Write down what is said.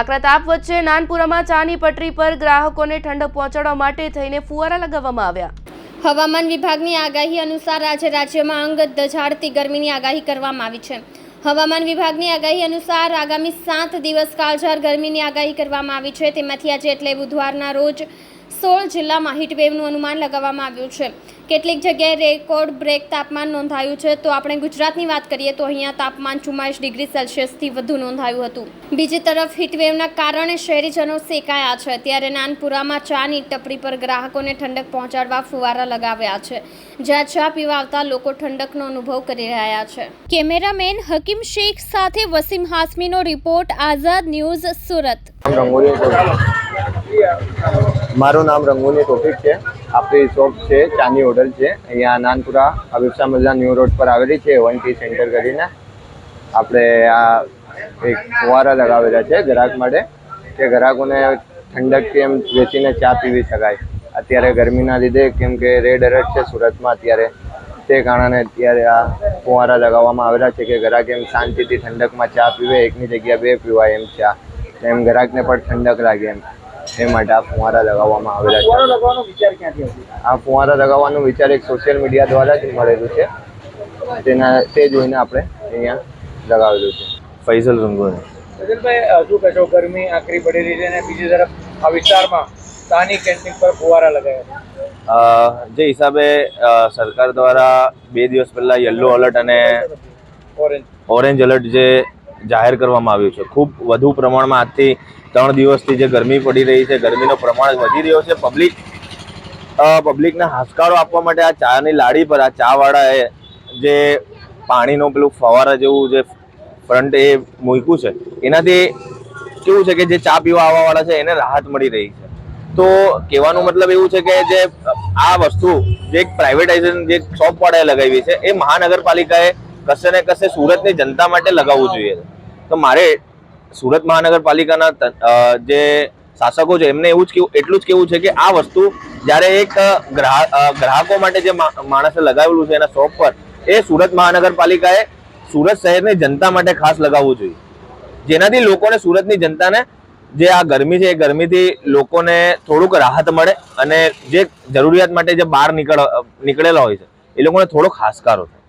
આકરા તાપ વચ્ચે નાનપુરામાં ચાની પટરી પર ગ્રાહકોને ઠંડક પહોંચાડવા માટે થઈને ફુવારા લગાવવામાં આવ્યા. હવામાન વિભાગની આગાહી અનુસાર આજે રાજ્યમાં અંગત દઝાડતી ગરમીની આગાહી કરવામાં આવી છે. હવામાન વિભાગની આગાહી અનુસાર આગામી સાત દિવસ કાળઝાર ગરમીની આગાહી કરવામાં આવી છે. તેમાંથી આજે એટલે બુધવારના રોજ સોળ જિલ્લામાં હીટવેવનું અનુમાન લગાવવામાં આવ્યું છે. કેટલીક જગ્યાએ રેકોર્ડ બ્રેક તાપમાન નોંધાયું છે. તો આપણે ગુજરાતની વાત કરીએ તો અહીંયા તાપમાન ચુમ્માલીસ ડિગ્રી સેલ્સિયસથી વધુ નોંધાયું હતું. બીજી તરફ હીટવેવના કારણે શહેરીજનો સેકાયા છે. ત્યારે નાનપુરામાં ચાની ટપરી પર ગ્રાહકોને ઠંડક પહોંચાડવા ફુવારા લગાવ્યા છે. જ્યાં ચા પીવા આવતા લોકો ઠંડકનો અનુભવ કરી રહ્યા છે. કેમેરામેન હકીમ શેખ સાથે વસીમ હાસમીનો રિપોર્ટ આઝાદ ન્યૂઝ સુરત. મારું નામ રંગુની ટોપિક છે. આપણી શોપ છે ચાની હોટલ છે. અહીંયા નાનપુરા અવિક્ષા મલ્લા ન્યૂ રોડ પર આવેલી છે વન ટી સેન્ટર કરીને. આપણે આ એક ફુવારા લગાવેલા છે ગ્રાહક માટે, કે ગ્રાહકોને ઠંડક કેમ વેચીને ચા પીવી શકાય. અત્યારે ગરમીના લીધે કેમ કે રેડ એલર્ટ છે સુરતમાં અત્યારે. તે કારણે અત્યારે આ ફુવારા લગાવવામાં આવેલા છે કે ગ્રાહક એમ શાંતિથી ઠંડકમાં ચા પીવે, એકની જગ્યા બે પીવાય એમ ચા. એમ ગ્રાહકને પણ ઠંડક લાગે એમ. એ માટે આ ફુવારા લગાવવામાં આવેલા છે. ફુવારો લગાવવાનો વિચાર ક્યાંથી આવ્યો? આ ફુવારા લગાવવાનો વિચાર એક સોશિયલ મીડિયા દ્વારા જ મળેલું છે. તેના તે જોઈને આપણે અહીંયા લગાવેલું છે. ફૈઝલ રંગોની. સજલભાઈ શું કહેશો? ગરમી આકરી પડી રહી છે અને બીજી તરફ આ વિસ્તારમાં સ્થાનિક કેન્ટીન પર ફુવારા લગાવ્યા અ, જે હિસાબે સરકાર દ્વારા બે દિવસ પહેલા યલો એલર્ટ અને ઓરેન્જ ઓરેન્જ એલર્ટ જે જાહેર કરવામાં આવ્યું છે. ખૂબ વધુ પ્રમાણમાં આજથી ત્રણ દિવસથી જે ગરમી પડી રહી છે, ગરમીનો પ્રમાણ વધી રહ્યો છે. પબ્લિક પબ્લિકને હાશકારો આપવા માટે આ ચાની લાડી પર, આ ચાવાળાએ જે પાણીનો પેલું ફવારા જેવું જે ફ્રન્ટ એ મૂક્યું છે, એનાથી કેવું છે કે જે ચા પીવા આવવાવાળા છે, એને રાહત મળી રહી છે. તો કહેવાનો મતલબ એવું છે કે જે આ વસ્તુ, જે એક પ્રાઇવેટાઇઝેશન જે શોપવાળાએ લગાવી છે, એ મહાનગરપાલિકાએ કશે ને કશે સુરતની જનતા માટે લગાવવું જોઈએ. તો મારે સુરત મહાનગરપાલિકાના જે શાસકો છે, એમને એવું જ કેવું, એટલું જ કેવું છે કે આ વસ્તુ જ્યારે એક ગ્રાહક માટે જે માણસે લગાવેલું છે એના શોપ પર, એ સુરત મહાનગરપાલિકાએ સુરત શહેરની જનતા માટે ખાસ લગાવવું જોઈએ. જેનાથી લોકોને સુરતની જનતાને જે આ ગરમી છે, એ ગરમીથી લોકોને થોડુંક રાહત મળે અને જે જરૂરિયાત માટે જે બહાર નીકળ નીકળેલા હોય છે, એ લોકોને થોડોક હાશકારો થાય.